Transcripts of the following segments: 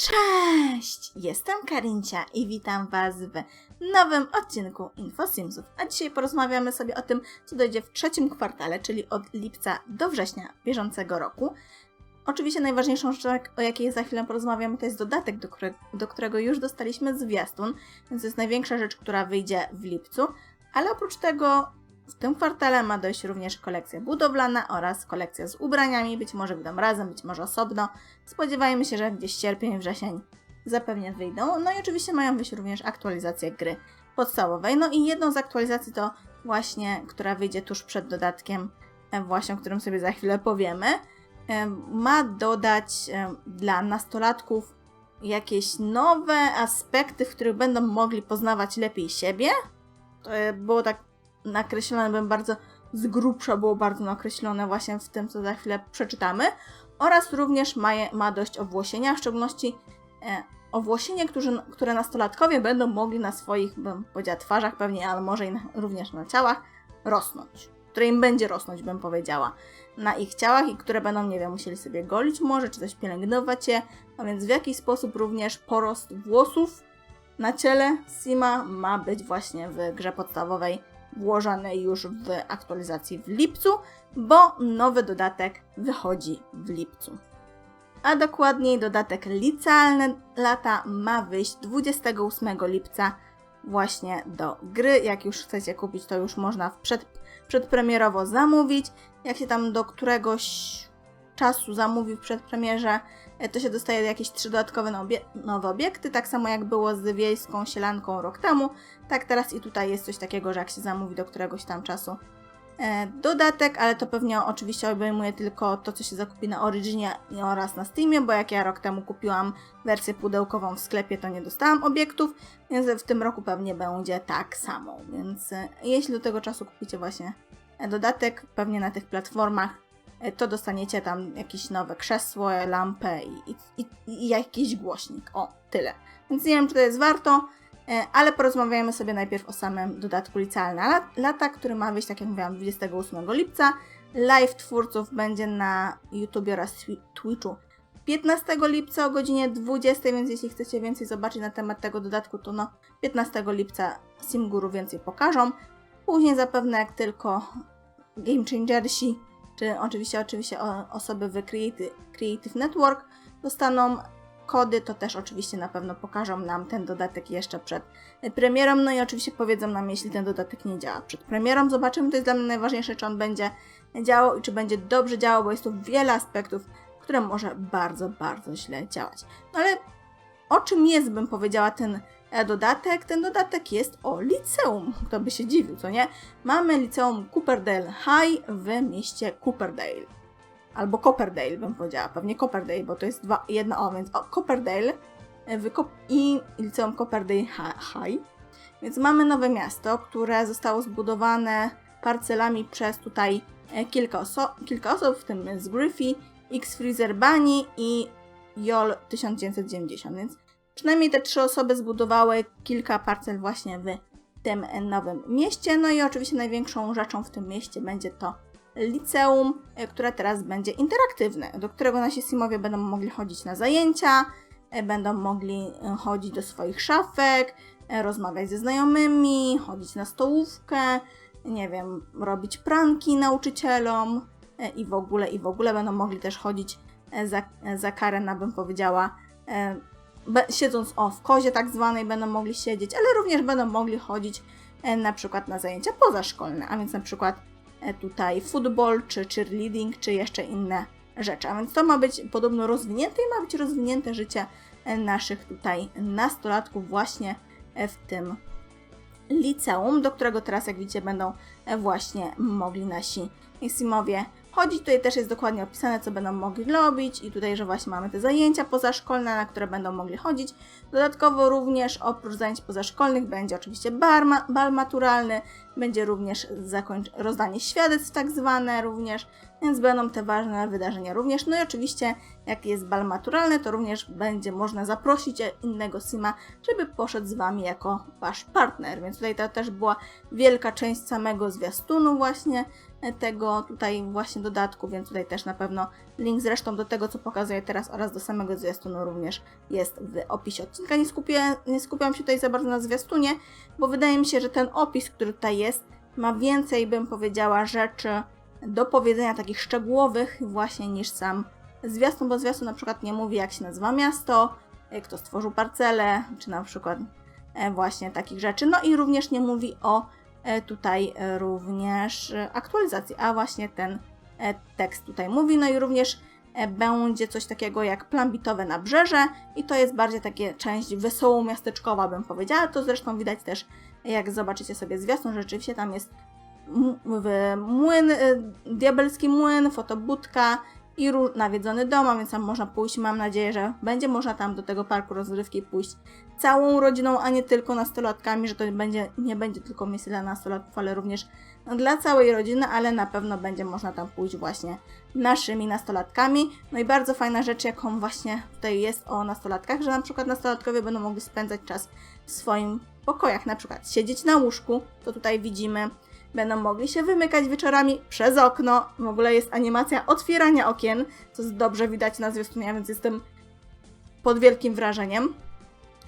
Cześć! Jestem Karincia i witam Was w nowym odcinku InfoSimsów. A dzisiaj porozmawiamy sobie o tym, co dojdzie w trzecim kwartale, czyli od lipca do września bieżącego roku. Oczywiście najważniejszą rzeczą, o jakiej za chwilę porozmawiamy, to jest dodatek, do, które, do którego już dostaliśmy zwiastun, więc to jest największa rzecz, która wyjdzie w lipcu. Ale oprócz tego w tym kwartale ma dojść również kolekcja budowlana oraz kolekcja z ubraniami, być może będą razem, być może osobno. Spodziewajmy się, że gdzieś sierpień, wrzesień zapewne wyjdą. No i oczywiście mają wyjść również aktualizacje gry podstawowej. No i jedną z aktualizacji to właśnie, która wyjdzie tuż przed dodatkiem, e, właśnie o którym sobie za chwilę powiemy, e, ma dodać e, dla nastolatków jakieś nowe aspekty, w których będą mogli poznawać lepiej siebie. To było tak nakreślone, bym bardzo z grubsza było bardzo nakreślone właśnie w tym, co za chwilę przeczytamy. Oraz również ma, ma dość owłosienia, w szczególności e, owłosienie, którzy, które nastolatkowie będą mogli na swoich, bym powiedziała, twarzach pewnie, ale może i na, również na ciałach rosnąć. Które im będzie rosnąć, bym powiedziała. Na ich ciałach i które będą, nie wiem, musieli sobie golić może, czy coś pielęgnować je. A więc w jakiś sposób również porost włosów na ciele Sima ma być właśnie w grze podstawowej włożone już w aktualizacji w lipcu, bo nowy dodatek wychodzi w lipcu. A dokładniej dodatek licealne lata ma wyjść 28 lipca właśnie do gry. Jak już chcecie kupić, to już można przed, przedpremierowo zamówić. Jak się tam do któregoś czasu zamówi w przedpremierze, e, to się dostaje jakieś trzy dodatkowe nowe obiekty, tak samo jak było z wiejską sielanką rok temu, tak teraz i tutaj jest coś takiego, że jak się zamówi do któregoś tam czasu. E, dodatek, ale to pewnie oczywiście obejmuje tylko to, co się zakupi na Originie oraz na Steamie, bo jak ja rok temu kupiłam wersję pudełkową w sklepie, to nie dostałam obiektów, więc w tym roku pewnie będzie tak samo, więc e, jeśli do tego czasu kupicie właśnie dodatek, pewnie na tych platformach to dostaniecie tam jakieś nowe krzesło, lampę i, i, i, jakiś głośnik. O, tyle. Więc nie wiem, czy to jest warto, e, ale porozmawiajmy sobie najpierw o samym dodatku licealna lata, który ma wyjść, tak jak mówiłam, 28 lipca. Live twórców będzie na YouTube oraz Twitchu 15 lipca o godzinie 20, więc jeśli chcecie więcej zobaczyć na temat tego dodatku, to no 15 lipca Simguru więcej pokażą. Później zapewne jak tylko Game Changersi czy oczywiście, oczywiście osoby w Creative, Network dostaną kody, to też oczywiście na pewno pokażą nam ten dodatek jeszcze przed premierą, no i oczywiście powiedzą nam, jeśli ten dodatek nie działa przed premierą. Zobaczymy, to jest dla mnie najważniejsze, czy on będzie działał i czy będzie dobrze działał, bo jest tu wiele aspektów, które może bardzo, bardzo źle działać. No ale o czym jest, bym powiedziała, ten E, dodatek. Ten dodatek jest o liceum. Kto by się dziwił, co nie? Mamy liceum Cooperdale High w mieście Cooperdale. Albo Copperdale bym powiedziała. Pewnie Copperdale, bo to jest dwa, jedno o, więc o, Copperdale e, w i liceum Copperdale High. Więc mamy nowe miasto, które zostało zbudowane parcelami przez tutaj e, kilka, oso kilka osób, w tym z Griffey, X Freezer Bunny i Jol 1990, więc Przynajmniej te trzy osoby zbudowały kilka parcel właśnie w tym nowym mieście. No i oczywiście największą rzeczą w tym mieście będzie to liceum, e, które teraz będzie interaktywne, do którego nasi simowie będą mogli chodzić na zajęcia, e, będą mogli e, chodzić do swoich szafek, rozmawiać ze znajomymi, chodzić na stołówkę, nie wiem, robić pranki nauczycielom i w ogóle, i w ogóle będą mogli też chodzić za, za karę, na bym powiedziała, siedząc o w kozie tak zwanej będą mogli siedzieć, ale również będą mogli chodzić e, na przykład na zajęcia pozaszkolne, a więc na przykład e, tutaj football, czy cheerleading, czy jeszcze inne rzeczy. A więc to ma być podobno rozwinięte i ma być rozwinięte życie e, naszych tutaj nastolatków właśnie w tym liceum, do którego teraz, jak widzicie, będą właśnie mogli nasi simowie Chodzi tutaj też jest dokładnie opisane, co będą mogli robić i tutaj, że właśnie mamy te zajęcia pozaszkolne, na które będą mogli chodzić. Dodatkowo również oprócz zajęć pozaszkolnych będzie oczywiście bar, bal maturalny, będzie również rozdanie świadectw tak zwane również, więc będą te ważne wydarzenia również. No i oczywiście jak jest bal maturalny, to również będzie można zaprosić innego Sima, żeby poszedł z Wami jako Wasz partner, więc tutaj to też była wielka część samego zwiastunu właśnie, tego tutaj właśnie dodatku, więc tutaj też na pewno link zresztą do tego, co pokazuję teraz oraz do samego zwiastunu również jest w opisie odcinka. Nie, skupię, nie skupiam się tutaj za bardzo na zwiastunie, bo wydaje mi się, że ten opis, który tutaj jest, ma więcej, bym powiedziała, rzeczy do powiedzenia takich szczegółowych właśnie niż sam zwiastun, bo zwiastun na przykład nie mówi jak się nazywa miasto, kto stworzył parcelę, czy na przykład e, właśnie takich rzeczy. No i również nie mówi o tutaj e, również e, aktualizacji, a właśnie ten e, tekst tutaj mówi. No i również e, będzie coś takiego jak plan bitowe nabrzeże i to jest bardziej takie część wesoło miasteczkowa bym powiedziała. To zresztą widać też jak zobaczycie sobie zwiastun, rzeczywiście tam jest młyn, diabelski młyn, fotobudka i nawiedzony dom, a więc tam można pójść. Mam nadzieję, że będzie można tam do tego parku rozrywki pójść całą rodziną, a nie tylko nastolatkami, że to będzie, nie będzie tylko miejsce dla nastolatków, ale również dla całej rodziny, ale na pewno będzie można tam pójść właśnie naszymi nastolatkami. No i bardzo fajna rzecz, jaką właśnie tutaj jest o nastolatkach, że na przykład nastolatkowie będą mogli spędzać czas w swoim pokojach, na przykład siedzieć na łóżku, to tutaj widzimy, będą mogli się wymykać wieczorami przez okno. W ogóle jest animacja otwierania okien, co dobrze widać na zwiastunie, więc jestem pod wielkim wrażeniem.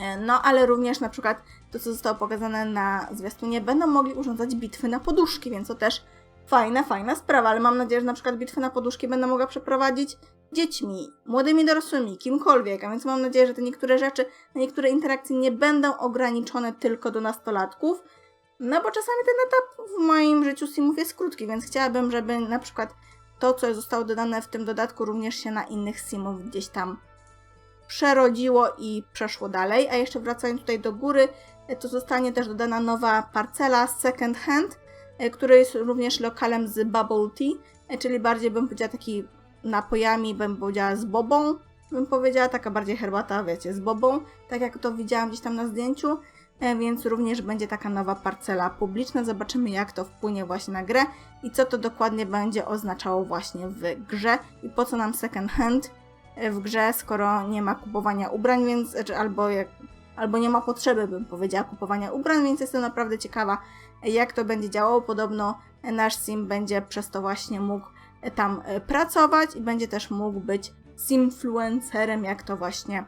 E, No, ale również na przykład to, co zostało pokazane na zwiastunie, będą mogli urządzać bitwy na poduszki, więc to też fajna, fajna sprawa, ale mam nadzieję, że na przykład bitwy na poduszki będę mogła przeprowadzić dziećmi, młodymi dorosłymi, kimkolwiek, a więc mam nadzieję, że te niektóre rzeczy, niektóre interakcje nie będą ograniczone tylko do nastolatków, no bo czasami ten etap w moim życiu simów jest krótki, więc chciałabym, żeby na przykład to, co zostało dodane w tym dodatku, również się na innych simów gdzieś tam przerodziło i przeszło dalej. A jeszcze wracając tutaj do góry, e, to zostanie też dodana nowa parcela Second Hand, e, który jest również lokalem z bubble tea, e, czyli bardziej bym powiedziała taki napojami, bym powiedziała z bobą, bym powiedziała taka bardziej herbata, wiecie, z bobą, tak jak to widziałam gdzieś tam na zdjęciu, więc również będzie taka nowa parcela publiczna. Zobaczymy, jak to wpłynie właśnie na grę i co to dokładnie będzie oznaczało właśnie w grze i po co nam second hand w grze, skoro nie ma kupowania ubrań, więc znaczy albo, jak, albo nie ma potrzeby, bym powiedziała, kupowania ubrań, więc jestem naprawdę ciekawa, jak to będzie działało. Podobno nasz sim będzie przez to właśnie mógł tam e, pracować i będzie też mógł być simfluencerem, jak to właśnie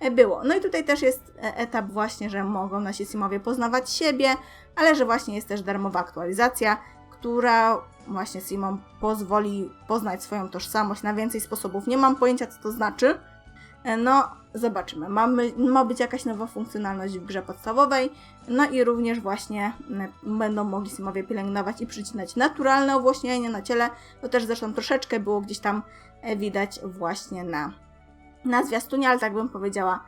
e, było. No i tutaj też jest e, etap właśnie, że mogą nasi simowie poznawać siebie, ale że właśnie jest też darmowa aktualizacja, która właśnie simom pozwoli poznać swoją tożsamość na więcej sposobów. Nie mam pojęcia, co to znaczy. E, No, zobaczymy. Mamy, ma być jakaś nowa funkcjonalność w grze podstawowej, no i również właśnie m, będą mogli simowie pielęgnować i przycinać naturalne owłośnienie na ciele. To też zresztą troszeczkę było gdzieś tam e, widać właśnie na na zwiastunie, ale tak bym powiedziała,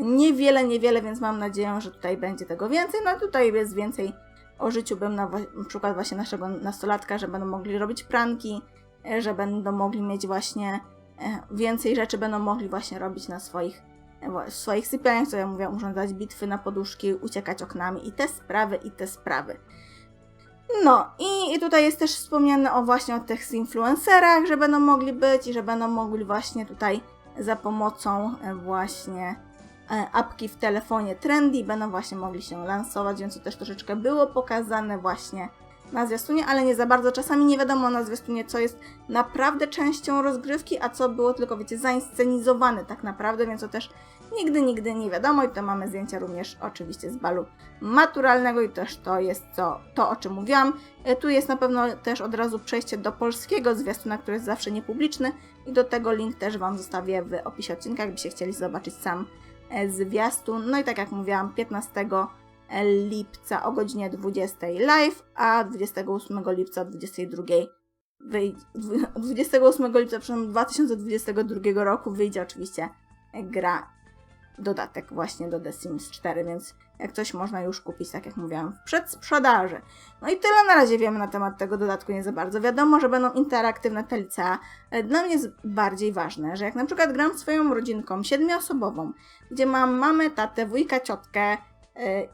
niewiele, niewiele, więc mam nadzieję, że tutaj będzie tego więcej. No tutaj jest więcej o życiu bym na, na przykład właśnie naszego nastolatka, że będą mogli robić pranki, e, że będą mogli mieć właśnie e, więcej rzeczy będą mogli właśnie robić na swoich e, swoich sypialniach, co ja mówię, urządzać bitwy na poduszki, uciekać oknami i te sprawy, i te sprawy. No i, i tutaj jest też wspomniane o właśnie o tych influencerach, że będą mogli być i że będą mogli właśnie tutaj za pomocą właśnie apki w telefonie Trendy będą właśnie mogli się lansować, więc to też troszeczkę było pokazane właśnie na zwiastunie, ale nie za bardzo. Czasami nie wiadomo na zwiastunie, co jest naprawdę częścią rozgrywki, a co było tylko, wiecie, zainscenizowane tak naprawdę, więc to też nigdy, nigdy nie wiadomo. I to mamy zdjęcia również oczywiście z balu maturalnego i też to jest to, to o czym mówiłam. E, Tu jest na pewno też od razu przejście do polskiego zwiastuna, który jest zawsze niepubliczny i do tego link też Wam zostawię w opisie odcinka, jakbyście chcieli zobaczyć sam e, zwiastun. No i tak jak mówiłam, 15 lipca o godzinie 20 live, a 28 lipca o 22 wyjdzie, 28 lipca przepraszam, 2022 roku wyjdzie oczywiście gra, dodatek właśnie do The Sims 4, więc jak coś można już kupić, tak jak mówiłam, w przedsprzedaży. No i tyle na razie wiemy na temat tego dodatku, nie za bardzo. Wiadomo, że będą interaktywne te licea. E, Dla mnie jest bardziej ważne, że jak na przykład gram swoją rodzinką siedmioosobową, gdzie mam mamę, tatę, wujka, ciotkę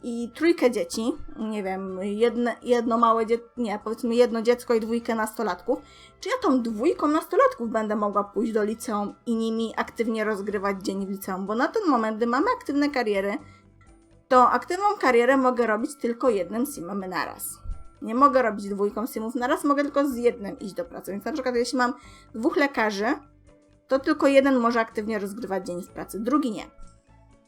i trójkę dzieci, nie wiem, jedne, jedno małe dziecko, nie, powiedzmy jedno dziecko i dwójkę nastolatków, czy ja tą dwójką nastolatków będę mogła pójść do liceum i nimi aktywnie rozgrywać dzień w liceum? Bo na ten moment, gdy mamy aktywne kariery, to aktywną karierę mogę robić tylko jednym simem naraz. Nie mogę robić dwójką simów, naraz mogę tylko z jednym iść do pracy. Więc na przykład jeśli mam dwóch lekarzy, to tylko jeden może aktywnie rozgrywać dzień w pracy, drugi nie.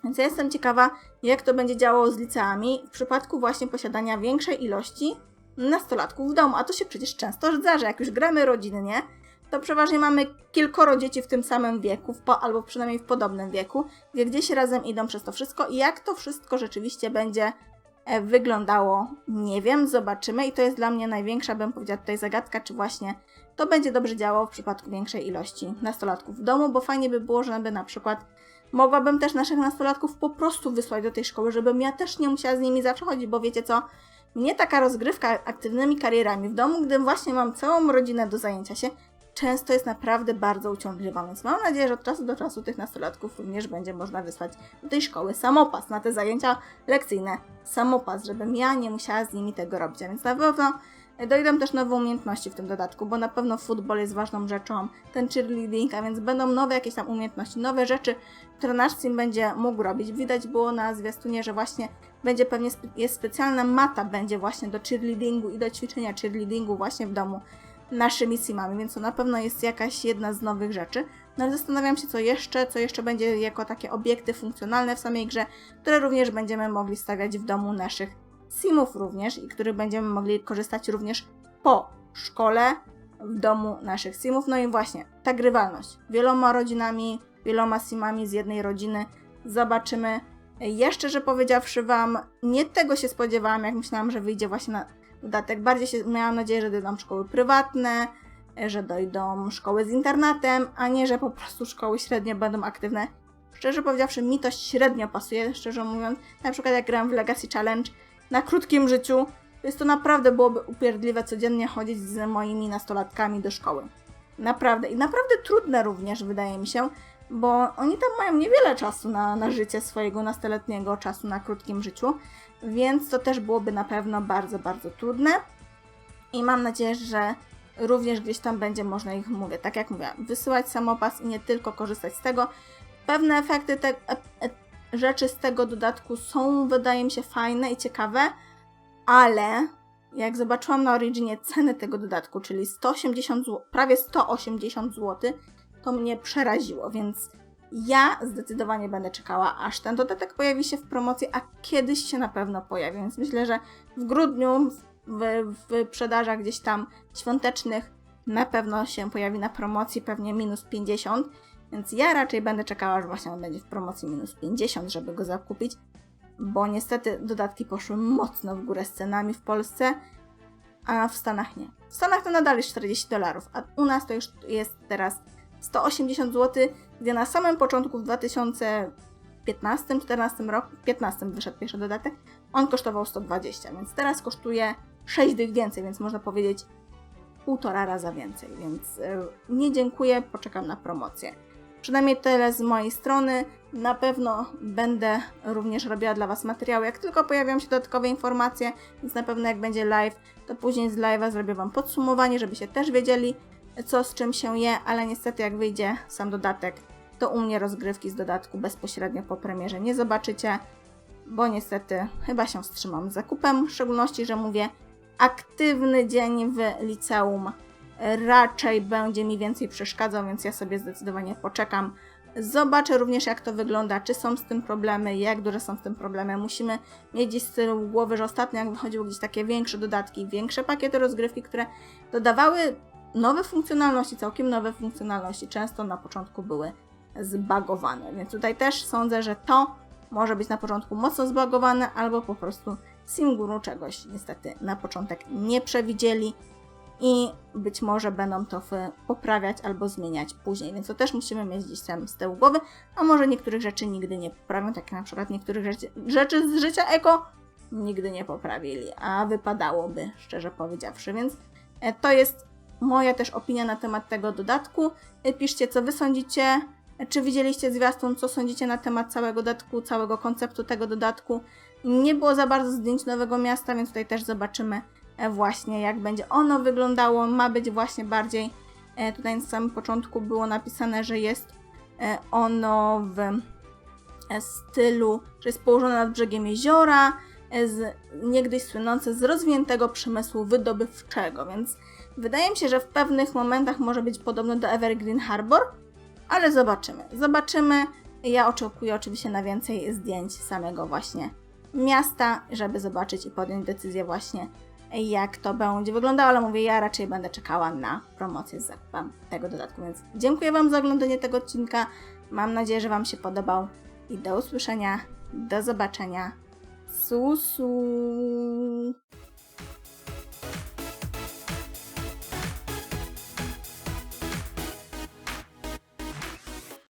Więc ja jestem ciekawa, jak to będzie działało z liceami w przypadku właśnie posiadania większej ilości nastolatków w domu. A to się przecież często zdarza, jak już gramy rodzinnie, to przeważnie mamy kilkoro dzieci w tym samym wieku, po, albo przynajmniej w podobnym wieku, gdzie gdzieś razem idą przez to wszystko i jak to wszystko rzeczywiście będzie e, wyglądało, nie wiem, zobaczymy i to jest dla mnie największa, bym powiedziała tutaj zagadka, czy właśnie to będzie dobrze działało w przypadku większej ilości nastolatków w domu, bo fajnie by było, żeby na przykład mogłabym też naszych nastolatków po prostu wysłać do tej szkoły, żebym ja też nie musiała z nimi zawsze chodzić, bo wiecie co, mnie taka rozgrywka aktywnymi karierami w domu, gdy właśnie mam całą rodzinę do zajęcia się, często jest naprawdę bardzo uciążliwa, więc mam nadzieję, że od czasu do czasu tych nastolatków również będzie można wysłać do tej szkoły samopas, na te zajęcia lekcyjne. Samopas, żebym ja nie musiała z nimi tego robić, a więc na pewno dojdą też nowe umiejętności w tym dodatku, bo na pewno futbol jest ważną rzeczą, ten cheerleading, a więc będą nowe jakieś tam umiejętności, nowe rzeczy, które nasz sim będzie mógł robić. Widać było na zwiastunie, że właśnie będzie pewnie spe jest specjalna mata będzie właśnie do cheerleadingu i do ćwiczenia cheerleadingu właśnie w domu naszymi simami, więc to na pewno jest jakaś jedna z nowych rzeczy. No ale zastanawiam się, co jeszcze, co jeszcze będzie jako takie obiekty funkcjonalne w samej grze, które również będziemy mogli stawiać w domu naszych simów również i których będziemy mogli korzystać również po szkole, w domu naszych simów. No i właśnie, ta grywalność. Wieloma rodzinami, wieloma simami z jednej rodziny. Zobaczymy. Jeszcze, że powiedziawszy Wam, nie tego się spodziewałam, jak myślałam, że wyjdzie właśnie na dodatek. Bardziej się, miałam nadzieję, że dojdą szkoły prywatne, że dojdą szkoły z internatem, a nie, że po prostu szkoły średnie będą aktywne. Szczerze powiedziawszy, mi to średnio pasuje, szczerze mówiąc. Na przykład jak gram w Legacy Challenge na krótkim życiu, jest to naprawdę byłoby upierdliwe codziennie chodzić z moimi nastolatkami do szkoły. Naprawdę. I naprawdę trudne również, wydaje mi się, bo oni tam mają niewiele czasu na, na życie swojego nastoletniego czasu na krótkim życiu, więc to też byłoby na pewno bardzo, bardzo trudne. I mam nadzieję, że również gdzieś tam będzie można ich, mówię, tak jak mówię, wysyłać samopas i nie tylko korzystać z tego. Pewne efekty te, e, e, rzeczy z tego dodatku są, wydaje mi się, fajne i ciekawe, ale jak zobaczyłam na Originie ceny tego dodatku, czyli 180 zł, prawie 180 zł, to mnie przeraziło, więc ja zdecydowanie będę czekała, aż ten dodatek pojawi się w promocji, a kiedyś się na pewno pojawi, więc myślę, że w grudniu w, w gdzieś tam świątecznych na pewno się pojawi na promocji, pewnie minus 50, więc ja raczej będę czekała, aż właśnie on będzie w promocji minus 50, żeby go zakupić, bo niestety dodatki poszły mocno w górę z cenami w Polsce, a w Stanach nie. W Stanach to nadal jest 40 dolarów, a u nas to już jest teraz 180 zł, gdzie na samym początku w 2015-2014 roku, 15 wyszedł pierwszy dodatek, on kosztował 120, więc teraz kosztuje 6 dych więcej, więc można powiedzieć półtora raza więcej, więc yy, nie dziękuję, poczekam na promocję. Przynajmniej tyle z mojej strony. Na pewno będę również robiła dla Was materiały, jak tylko pojawią się dodatkowe informacje, więc na pewno jak będzie live, to później z live'a zrobię Wam podsumowanie, żebyście też wiedzieli, co z czym się je, ale niestety jak wyjdzie sam dodatek, to u mnie rozgrywki z dodatku bezpośrednio po premierze nie zobaczycie, bo niestety chyba się wstrzymam z zakupem, w szczególności, że mówię, aktywny dzień w liceum raczej będzie mi więcej przeszkadzał, więc ja sobie zdecydowanie poczekam. Zobaczę również, jak to wygląda, czy są z tym problemy, jak duże są z tym problemy. Musimy mieć gdzieś z tyłu głowy, że ostatnio jak wychodziły gdzieś takie większe dodatki, większe pakiety rozgrywki, które dodawały nowe funkcjonalności, całkiem nowe funkcjonalności, często na początku były zbagowane. Więc tutaj też sądzę, że to może być na początku mocno zbagowane, albo po prostu Simguru czegoś niestety na początek nie przewidzieli i być może będą to poprawiać albo zmieniać później, więc to też musimy mieć gdzieś tam z tyłu głowy, a może niektórych rzeczy nigdy nie poprawią, tak jak na przykład niektórych rzeczy, rzeczy z życia eko nigdy nie poprawili, a wypadałoby, szczerze powiedziawszy, więc e, to jest moja też opinia na temat tego dodatku. E, piszcie, co wy sądzicie, e, czy widzieliście zwiastun, co sądzicie na temat całego dodatku, całego konceptu tego dodatku. Nie było za bardzo zdjęć nowego miasta, więc tutaj też zobaczymy właśnie jak będzie ono wyglądało. Ma być właśnie bardziej, e, tutaj na samym początku było napisane, że jest e, ono w e, stylu, że jest położone nad brzegiem jeziora, z niegdyś słynące z rozwiniętego przemysłu wydobywczego, więc wydaje mi się, że w pewnych momentach może być podobno do Evergreen Harbor, ale zobaczymy. Zobaczymy. Ja oczekuję oczywiście na więcej zdjęć samego właśnie miasta, żeby zobaczyć i podjąć decyzję właśnie jak to będzie wyglądało, ale mówię, ja raczej będę czekała na promocję z zakupem tego dodatku, więc dziękuję Wam za oglądanie tego odcinka. Mam nadzieję, że Wam się podobał i do usłyszenia, do zobaczenia. Susu!